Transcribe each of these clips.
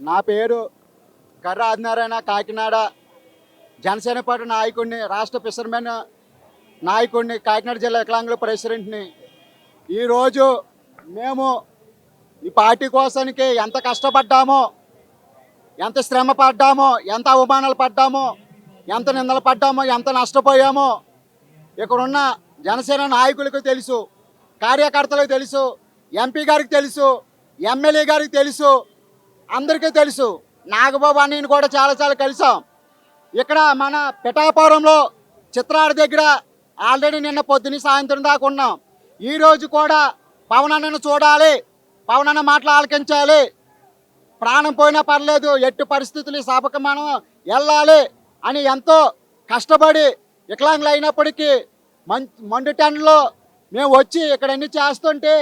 నా పేరు కర్ర ఆదినారాయణ కాకినాడ. జనసేన పార్టీ నాయకుడిని రాష్ట్ర ఫిషర్మెన్ నాయకుడిని కాకినాడ జిల్లా వికలాంగుల ప్రెసిడెంట్ని. ఈరోజు మేము ఈ పార్టీ కోసానికి ఎంత కష్టపడ్డామో ఎంత శ్రమ పడ్డామో ఎంత అవమానాలు పడ్డామో ఎంత నిందలు పడ్డామో ఎంత నష్టపోయామో ఇక్కడున్న జనసేన నాయకులకు తెలుసు కార్యకర్తలకు తెలుసు ఎంపీ గారికి తెలుసు ఎమ్మెల్యే గారికి తెలుసు అందరికీ తెలుసు నాగబాబు అన్నయ్యని కూడా చాలా చాలా కలిసాం. ఇక్కడ మన పిఠాపురంలో చిత్రాడ దగ్గర ఆల్రెడీ నిన్న పొద్దున సాయంత్రం దాకా ఉన్నాం. ఈరోజు కూడా పవన్ అన్నను చూడాలి పవన్ అన్న మాటలు ఆలకించాలి. ప్రాణం పోయినా పర్లేదు ఎట్టి పరిస్థితులు సభకు మనం వెళ్ళాలి అని ఎంతో కష్టపడి వికలాంగులు అయినప్పటికీ మం మండు టెన్లో మేము వచ్చి ఇక్కడ అన్ని చేస్తుంటే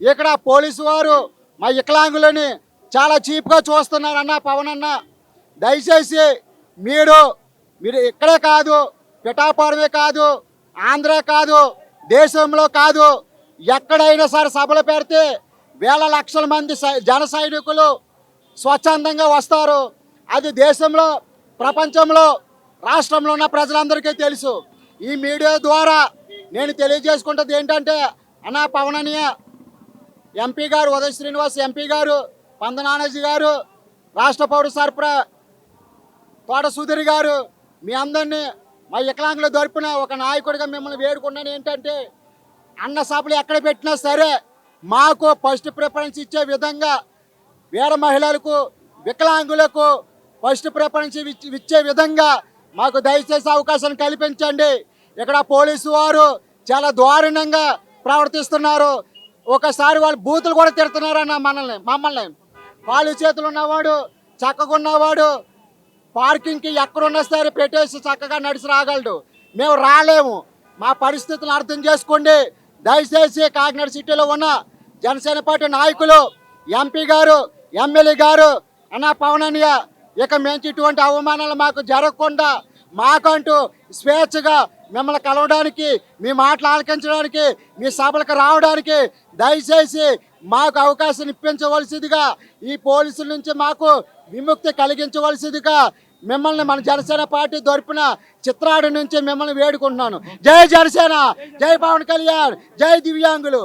ఇక్కడ పోలీసు వారు మా వికలాంగులని చాలా చీప్గా చూస్తున్నారన్న పవన్ అన్న దయచేసి మీరు మీరు ఇక్కడే కాదు పిఠాపురమే కాదు ఆంధ్ర కాదు దేశంలో కాదు ఎక్కడైనా సరే సభలు పెడితే వేల లక్షల మంది సై- జన సైనికులు స్వచ్ఛందంగా వస్తారు. అది దేశంలో ప్రపంచంలో రాష్ట్రంలో ఉన్న ప్రజలందరికీ తెలుసు. ఈ మీడియా ద్వారా నేను తెలియజేసుకుంటది ఏంటంటే అన్నా పవననీయ ఎంపీ గారు ఉదయ శ్రీనివాస్ ఎంపీ గారు పందనానాజీ గారు రాష్ట్ర పౌర సరఫరా తోట సుధీర్ గారు మీ అందరినీ మా వికలాంగుల తరపున ఒక నాయకుడిగా మిమ్మల్ని వేడుకున్నాను ఏంటంటే అన్న సభలు ఎక్కడ పెట్టినా సరే మాకు ఫస్ట్ ప్రిఫరెన్స్ ఇచ్చే విధంగా వేర మహిళలకు వికలాంగులకు ఫస్ట్ ప్రిఫరెన్స్ ఇచ్చి- ఇచ్చే విధంగా మాకు దయచేసి అవకాశం కల్పించండి. ఇక్కడ పోలీసు వారు చాలా దారుణంగా ప్రవర్తిస్తున్నారు. ఒకసారి వాళ్ళు బూతులు కూడా తిడుతున్నారన్న మనల్ని మమ్మల్ని. కాలు చేతులు ఉన్నవాడు చక్కగా ఉన్నవాడు పార్కింగ్కి ఎక్కడున్నా సరే పెట్టేసి చక్కగా నడిచి రాగలడు. మేము రాలేము. మా పరిస్థితులను అర్థం చేసుకోండి. దయచేసి కాకినాడ సిటీలో ఉన్న జనసేన పార్టీ నాయకులు ఎంపీ గారు ఎమ్మెల్యే గారు అన్న పవన్ ఇక మించి ఇటువంటి అవమానాలు మాకు జరగకుండా మాకంటూ స్వేచ్ఛగా మిమ్మల్ని కలవడానికి మీ మాటలు ఆలకించడానికి మీ సభలకు రావడానికి దయచేసి మాకు అవకాశం ఇప్పించవలసిందిగా ఈ పోలీసుల నుంచి మాకు విముక్తి కలిగించవలసిందిగా మిమ్మల్ని మన జనసేన పార్టీ దొరిపిన చిత్రాడు నుంచి మిమ్మల్ని వేడుకుంటున్నాను. జై జనసేన జై పవన్ కళ్యాణ్ జై దివ్యాంగులు.